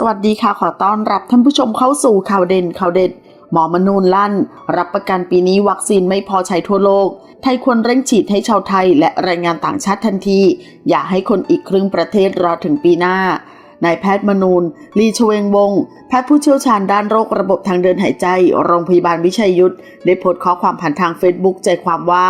สวัสดีค่ะ ขอต้อนรับท่านผู้ชมเข้าสู่ข่าวเด่นข่าวเด็ด หมอมนูนลั่น รับประกันปีนี้วัคซีนไม่พอใช้ทั่วโลก ไทยควรเร่งฉีดให้ชาวไทยและแรงงานต่างชาติทันที อย่าให้คนอีกครึ่งประเทศรอถึงปีหน้า นายแพทย์มนูนลีชเวงวงศ์แพทย์ผู้เชี่ยวชาญด้านโรคระบบทางเดินหายใจ โรงพยาบาลวิชัยยุทธได้โพสต์ข้อความผ่านทางเฟซบุ๊กใจความว่า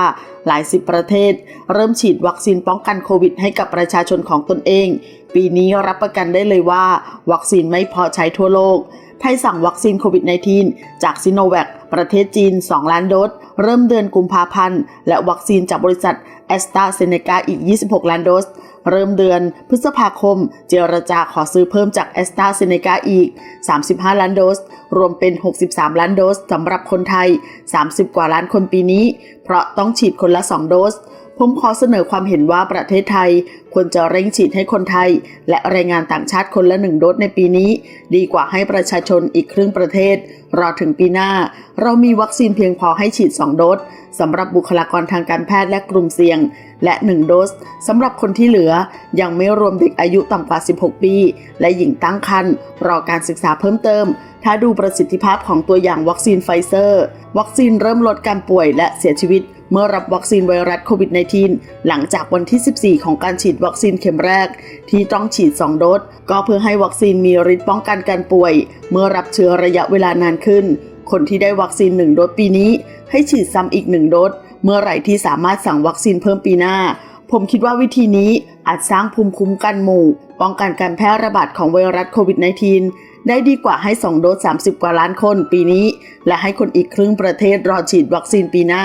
หลายสิบประเทศ เริ่มฉีดวัคซีนป้องกันโควิดให้กับประชาชนของตนเอง ปีนี้รับประกันได้เลยว่า วัคซีนไม่พอใช้ทั่วโลกไทยสั่งวัคซีนโควิด -19 จากซิโนแวคประเทศจีน 2 ล้านโดส เริ่มเดือนกุมภาพันธ์ และวัคซีนจากบริษัทแอสตราเซเนกาอีก 26 ล้านโดส เริ่มเดือนพฤษภาคม เจรจาขอซื้อเพิ่มจากแอสตราเซเนกาอีก 35 ล้านโดส รวมเป็น 63 ล้านโดสสำหรับคนไทย 30 กว่าล้านคนปีนี้ เพราะต้องฉีดคนละ 2 โดส ผมขอเสนอความเห็นว่าประเทศไทย ควรจะเร่งฉีดให้คนไทย และแรงงานต่างชาติคนละหนึ่งโดสในปีนี้ ดีกว่าให้ประชาชนอีกครึ่งประเทศ รอถึงปีหน้า เรามีวัคซีนเพียงพอให้ฉีด 2 โดสสำหรับบุคลากรทางการแพทย์และกลุ่มเสี่ยง และ 1 โดสสำหรับคนที่เหลือ ยังไม่รวมเด็กอายุต่ำกว่า 16 ปี และหญิงตั้งครรภ์รอการศึกษาเพิ่มเติม ถ้าดูประสิทธิภาพของตัวอย่างวัคซีนไฟเซอร์ วัคซีนเริ่มลดการป่วยและเสียชีวิต เมื่อรับวัคซีนไวรัสโควิด -19 หลังจากวันที่ 14 ของการฉีดวัคซีนเข็มแรก ที่ต้องฉีด 2 โดสก็เพื่อให้วัคซีนมีฤทธิ์ป้องกันการป่วย เมื่อรับเชื้อระยะเวลานานขึ้น คนที่ได้วัคซีน 1 โดสปีนี้ ให้ฉีดซ้ำอีก 1 โดสเมื่อไหร่ที่สามารถสั่งวัคซีนเพิ่มปีหน้า ผมคิดว่าวิธีนี้อาจสร้างภูมิคุ้มกันหมู่ ป้องกันการแพร่ระบาดของไวรัสโควิด -19 ได้ดีกว่าให้ 2 โดส 30 กว่าล้านคนปีนี้ และให้คนอีกครึ่งประเทศรอฉีดวัคซีนปีหน้า